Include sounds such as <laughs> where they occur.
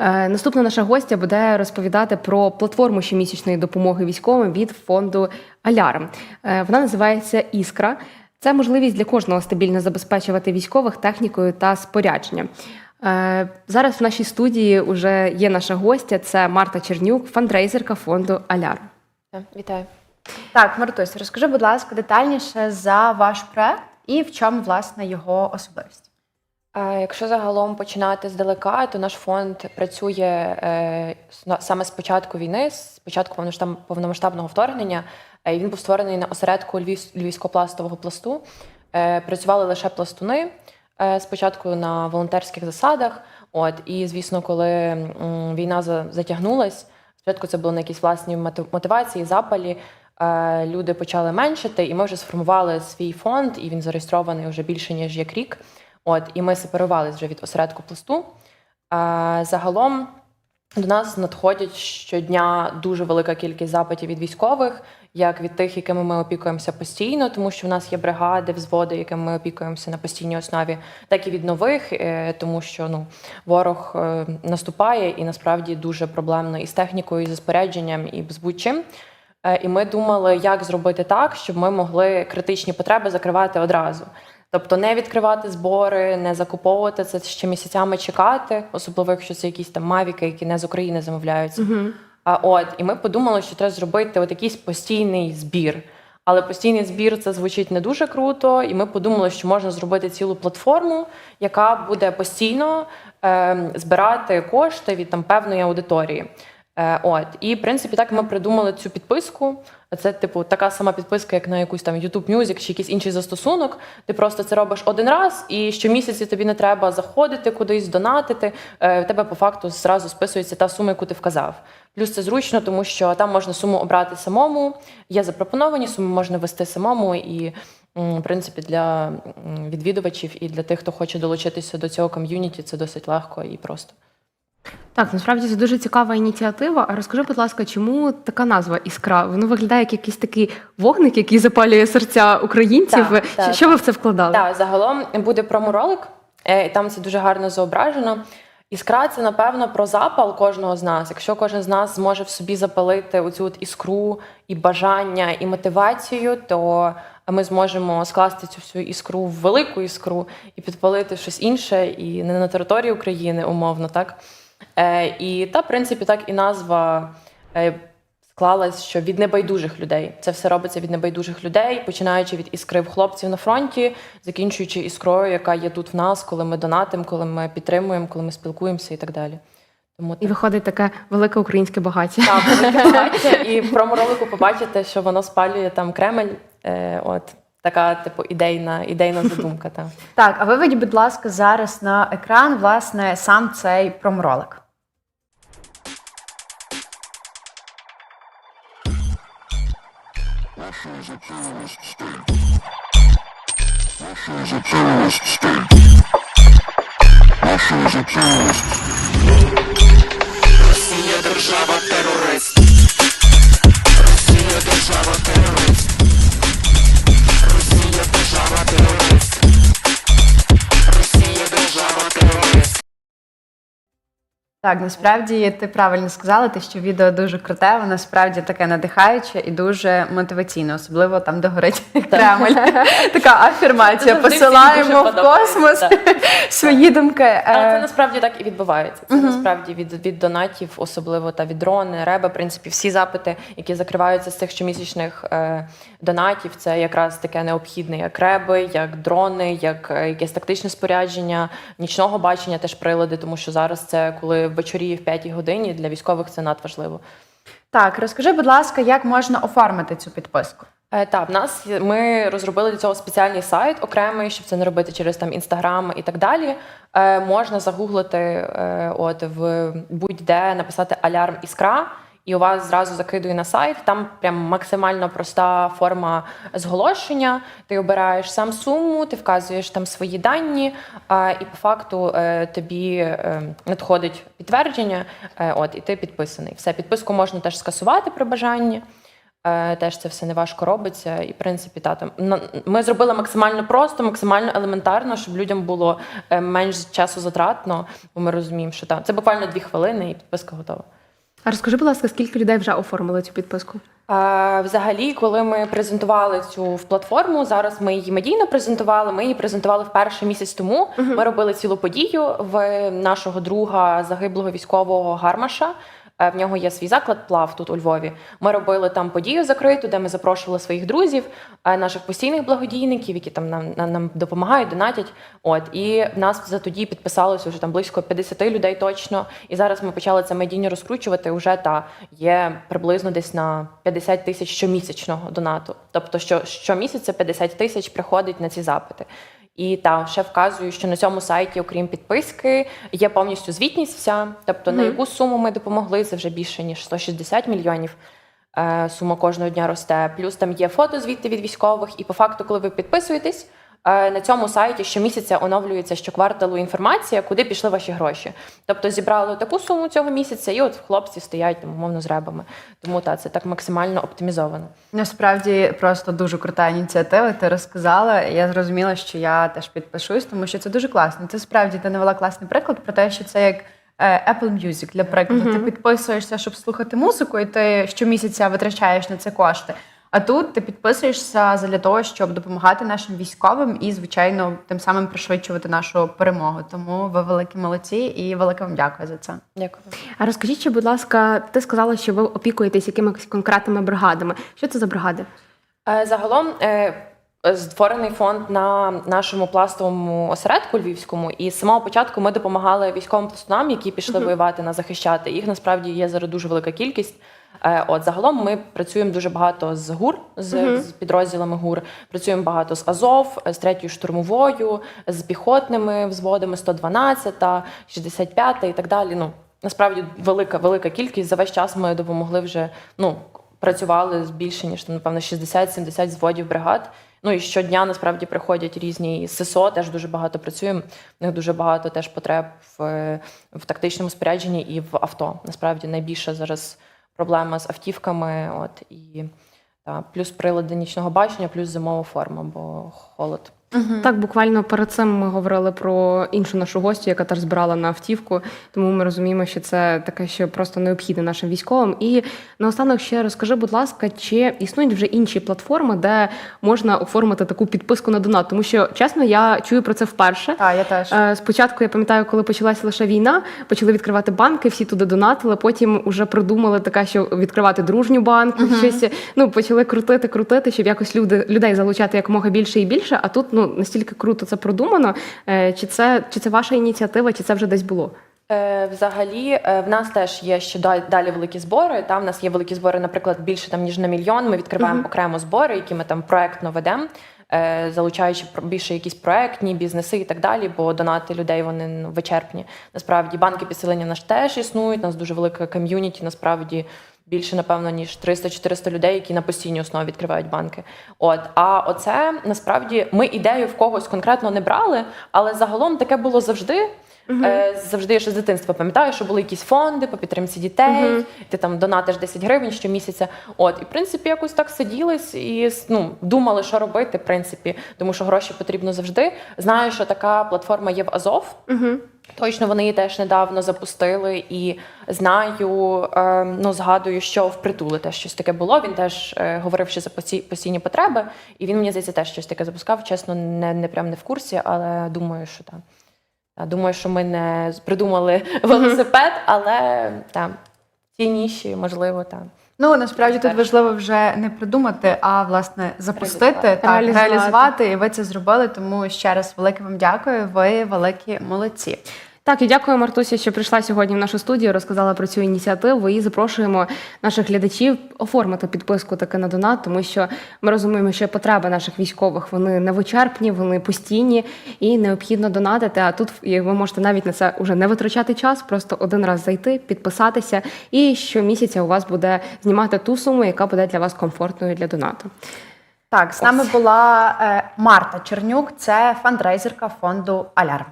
Е, Наступна наша гостя буде розповідати про платформу щомісячної допомоги військовим від фонду Алярм. Е, Вона називається Іскра. Це можливість для кожного стабільно забезпечувати військових технікою та спорядженням. Е, Зараз в нашій студії вже є наша гостя. Це Марта Чернюк, фандрейзерка фонду Алярм. Вітаю. Так, Мартусь, розкажи, будь ласка, детальніше за ваш проект і в чому власне його особливість. Якщо загалом починати здалека, то наш фонд працює е, саме з початку війни, з початку повномасштабного вторгнення. Е, Він був створений на осередку Львів, Львівсько-пластового пласту. Е, Працювали лише пластуни спочатку на волонтерських засадах. От і звісно, коли війна за- затягнулась, спочатку це було на якісь власні мотивації, запалі. Люди почали меншити, і ми вже сформували свій фонд, і він зареєстрований вже більше ніж як рік. От, і ми сепарувалися вже від осередку пласту. А, загалом до нас надходять щодня дуже велика кількість запитів від військових, як від тих, якими ми опікуємося постійно, тому що в нас є бригади, взводи, якими ми опікуємося на постійній основі, так і від нових, е, тому що ну ворог е, наступає і насправді дуже проблемно і з технікою, і з спорядженням, і з будь-чим. Е, І ми думали, як зробити так, щоб ми могли критичні потреби закривати одразу. Тобто не відкривати збори, не закуповувати це ще місяцями чекати, особливо якщо це якісь там мавіки, які не з України замовляються. А от і ми подумали, що треба зробити от якийсь постійний збір. Але постійний збір це звучить не дуже круто, і ми подумали, що можна зробити цілу платформу, яка буде постійно е, збирати кошти від там певної аудиторії. Е, от і в принципі так ми придумали цю підписку. Це типу така сама підписка, як на якусь там YouTube Music чи якийсь інший застосунок. Ти просто це робиш один раз, і щомісяці тобі не треба заходити кудись, донатити. Е, в тебе по факту зразу списується та сума, яку ти вказав. Плюс це зручно, тому що там можна суму обрати самому. Є запропоновані суми, можна вести самому і. В принципі, для відвідувачів і для тих, хто хоче долучитися до цього ком'юніті, це досить легко і просто. Так, насправді це дуже цікава ініціатива. А розкажи, будь ласка, чому така назва іскра? Воно виглядає як якийсь такий вогник, який запалює серця українців. Так, так. Що ви в це вкладали? Так, загалом буде проморолик, е, і там це дуже гарно зображено. Іскра це, напевно, про запал кожного з нас. Якщо кожен з нас зможе в собі запалити оцю от іскру і бажання, і мотивацію, то ми зможемо скласти цю всю іскру в велику іскру і підпалити щось інше, і не на території України, умовно, так? Е, і та, в принципі, так і назва. Е, склалась, що від небайдужих людей це все робиться від небайдужих людей, починаючи від іскри в хлопців на фронті, закінчуючи іскрою, яка є тут в нас, коли ми донатимо, коли ми підтримуємо, коли ми спілкуємося і так далі. Тому І виходить таке велике українське багаття. так, велике <laughs> багаття. і в проморолику побачите, що воно спалює там Кремль. Е, от така, типу, ідейна, ідейна задумка. Та. <laughs> Так, а виведіть, будь ласка, зараз на екран власне сам цей промролик. Росія держава терорист. Росія держава терорист. Так, насправді ти правильно сказала, те, що відео дуже круте, воно справді таке надихаюче і дуже мотиваційне, особливо там, де горить Кремль. <laughs> Така афірмація. Це Посилаємо в космос так. <laughs> свої думки. Але це Е, насправді так і відбувається. Це насправді від, від донатів, особливо та від дрони, реби. В принципі, всі запити, які закриваються з цих щомісячних е, донатів, це якраз таке необхідне, як реби, як дрони, як е, якесь тактичне спорядження, нічного бачення, теж прилади, тому що зараз це коли ввечері в п'ятій годині для військових це надважливо. Так, розкажи, будь ласка, як можна оформити цю підписку? Е, Так, в нас ми розробили для цього спеціальний сайт окремий, щоб це не робити через там інстаграм і так далі. Е, можна загуглити е, от в будь-де написати алярм іскра. І у вас зразу закидує на сайт. Там прям максимально проста форма зголошення. Ти обираєш сам суму, ти вказуєш там свої дані, і по факту е, тобі е, надходить підтвердження. е, От і ти підписаний. Все, підписку можна теж скасувати при бажанні. Теж це все не важко робиться. І, в принципі, та, там, ми зробили максимально просто, максимально елементарно, щоб людям було менш часу затратно, бо ми розуміємо, що там, це буквально дві хвилини і підписка готова. А розкажи, будь ласка, скільки людей вже оформили цю підписку? А, взагалі, коли ми презентували цю в платформу, зараз ми її медійно презентували. Ми її презентували вперше місяць тому. Ми робили цілу подію в нашого друга загиблого військового Гармаша. Е, В нього є свій заклад плав тут у Львові. Ми робили там подію закриту, де ми запрошували своїх друзів, е, наших постійних благодійників, які там нам, нам, допомагають, донатять. От і в нас за тоді підписалося вже там близько 50 людей точно. І зараз ми почали це медійно розкручувати. Уже та є приблизно десь на 50 тисяч щомісячного донату. Тобто, що щомісяця 50 тисяч приходить на ці запити. І та ще вказую, що на цьому сайті, окрім підписки, є повністю звітність вся. Тобто, на яку суму ми допомогли, це вже більше ніж 160 мільйонів. Е, Сума кожного дня росте. Плюс там є фото звідти від військових. І по факту, коли ви підписуєтесь, на цьому сайті щомісяця оновлюється щокварталу інформація, куди пішли ваші гроші. Тобто зібрали таку суму цього місяця, і от хлопці стоять там, умовно з ребами. Тому та це так максимально оптимізовано. Насправді просто дуже крута ініціатива. Ти розказала. Я зрозуміла, що я теж підпишусь, тому що це дуже класно. Це справді ти навела класний приклад про те, що це як е, Apple Music, для прикладу. Ти підписуєшся, щоб слухати музику, і ти щомісяця витрачаєш на це кошти. А тут ти підписуєшся для того, щоб допомагати нашим військовим і, звичайно, тим самим пришвидшувати нашу перемогу. Тому ви великі молодці і велике вам дякую за це. Дякую. А розкажіть, ще, будь ласка, ти сказала, що ви опікуєтесь якимись конкретними бригадами. Що це за бригади? Е, Загалом е, створений фонд на нашому пластовому осередку львівському, і з самого початку ми допомагали військовим пластунам, які пішли воювати на захищати. Їх насправді є зараз дуже велика кількість. Е, От загалом ми працюємо дуже багато з ГУР, з, з підрозділами ГУР. Працюємо багато з Азов, з третьою штурмовою, з піхотними взводами 112, 65 і так далі. Ну насправді велика велика кількість. За весь час ми допомогли вже ну працювали з більше ніж там, напевно 60-70 зводів бригад. Ну і щодня насправді приходять різні ССО, теж дуже багато працюємо. В них дуже багато теж потреб в, в тактичному спорядженні і в авто. Насправді найбільша зараз проблема з автівками. От і та, плюс прилади нічного бачення, плюс зимова форма, бо холод. Так, буквально перед цим ми говорили про іншу нашу гостю, яка теж збирала на автівку. Тому ми розуміємо, що це таке, що просто необхідне нашим військовим. І наостанок ще розкажи, будь ласка, чи існують вже інші платформи, де можна оформити таку підписку на донат? Тому що чесно, я чую про це вперше. Так, я теж. Е, Спочатку я пам'ятаю, коли почалася лише війна, почали відкривати банки, всі туди донатили. Потім вже придумали таке, що відкривати дружню банку, щось ну почали крутити, крутити, щоб якось люди людей залучати якомога більше і більше. А тут ну настільки круто це продумано. Е, Чи це чи це ваша ініціатива, чи це вже десь було? Е, Взагалі, е, в нас теж є ще да- далі великі збори. Там в нас є великі збори, наприклад, більше там ніж на мільйон. Ми відкриваємо окремо збори, які ми там проектно ведемо, залучаючи більше якісь проектні бізнеси і так далі, бо донати людей вони ну, вичерпні. Насправді банки підсилення наш теж існують. У нас дуже велика ком'юніті. Насправді більше, напевно, ніж 300-400 людей, які на постійній основі відкривають банки. От а оце насправді ми ідею в когось конкретно не брали, але загалом таке було завжди. Е, завжди я ще з дитинства пам'ятаю, що були якісь фонди по підтримці дітей. Ти там донатиш 10 гривень щомісяця. От і в принципі якось так сиділись і ну, думали, що робити, в принципі, тому що гроші потрібно завжди. Знаю, що така платформа є в Азов. Точно вони її теж недавно запустили, і знаю, е, ну згадую, що в притулі теж щось таке було. Він теж е, говорив, що за постійні потреби, і він мені здається теж щось таке запускав. Чесно, не, не прям не в курсі, але думаю, що так. Думаю, що ми не придумали <laughs> велосипед, але там ці ніші, можливо, там. Ну насправді тут важливо вже не придумати, а власне запустити Реалізувати. так, Реалізувати. реалізувати. І ви це зробили. Тому ще раз велике вам дякую. Ви великі молодці. Так, і дякую, Мартуся, що прийшла сьогодні в нашу студію, розказала про цю ініціативу і запрошуємо наших глядачів оформити підписку таки на донат, тому що ми розуміємо, що потреби наших військових вони невичерпні, вони постійні і необхідно донатити. А тут ви можете навіть на це вже не витрачати час, просто один раз зайти, підписатися, і щомісяця у вас буде знімати ту суму, яка буде для вас комфортною для донату. Так, з нами була е, Марта Чернюк, це фандрейзерка фонду Алярм.